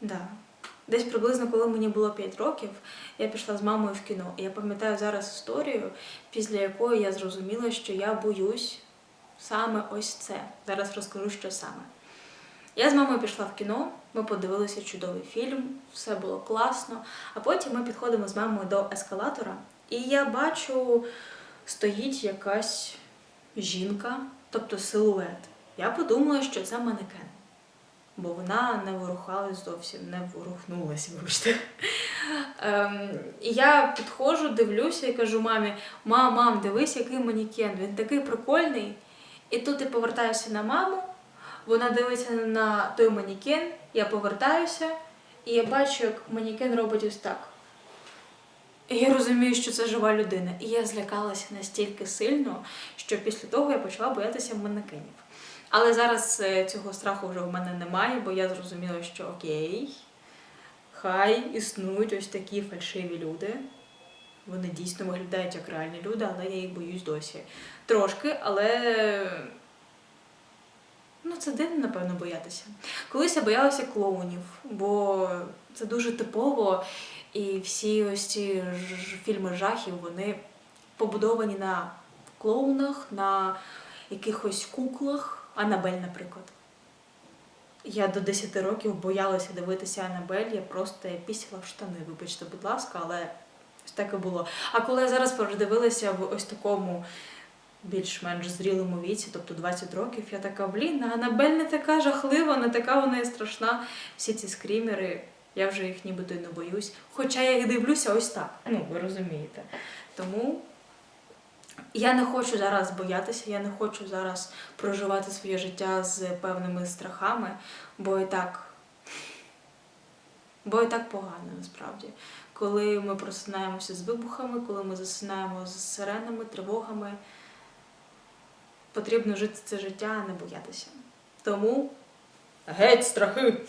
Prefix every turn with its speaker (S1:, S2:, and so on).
S1: Да. Десь приблизно, коли мені було 5 років, я пішла з мамою в кіно. І я пам'ятаю зараз історію, після якої я зрозуміла, що я боюсь саме ось це. Зараз розкажу, що саме. Я з мамою пішла в кіно, ми подивилися чудовий фільм, все було класно. А потім ми підходимо з мамою до ескалатора, і я бачу, стоїть якась жінка, тобто силует. Я подумала, що це манекен бо вона не ворухалась зовсім, не ворухнулася, вибачте. Ем, я підходжу, дивлюся і кажу мамі: мам, мам, дивись, який манікен, він такий прикольний. І тут я повертаюся на маму, вона дивиться на той манікен, я повертаюся, і я бачу, як манікен робить ось так. І я розумію, що це жива людина. І я злякалася настільки сильно, що після того я почала боятися манекенів. Але зараз е, цього страху вже в мене немає, бо я зрозуміла, що окей, хай існують ось такі фальшиві люди. Вони дійсно виглядають як реальні люди, але я їх боюсь досі. Трошки, але ну, це дивно, напевно, боятися. Колись я боялася клоунів, бо це дуже типово, і всі ось ці ж- фільми жахів, вони побудовані на клоунах, на якихось куклах. Анабель, наприклад. Я до 10 років боялася дивитися Анабель, я просто я пісяла в штани, вибачте, будь ласка, але ось так і було. А коли я зараз передивилася в ось такому більш-менш зрілому віці, тобто 20 років, я така, блін, Анабель не така жахлива, не така вона і страшна. Всі ці скрімери, я вже їх нібито й не боюсь. Хоча я їх дивлюся ось так. Ну, ви розумієте. Тому я не хочу зараз боятися, я не хочу зараз проживати своє життя з певними страхами, бо і так, бо і так погано насправді. Коли ми просинаємося з вибухами, коли ми засинаємо з сиренами, тривогами, потрібно жити це життя, а не боятися. Тому геть страхи!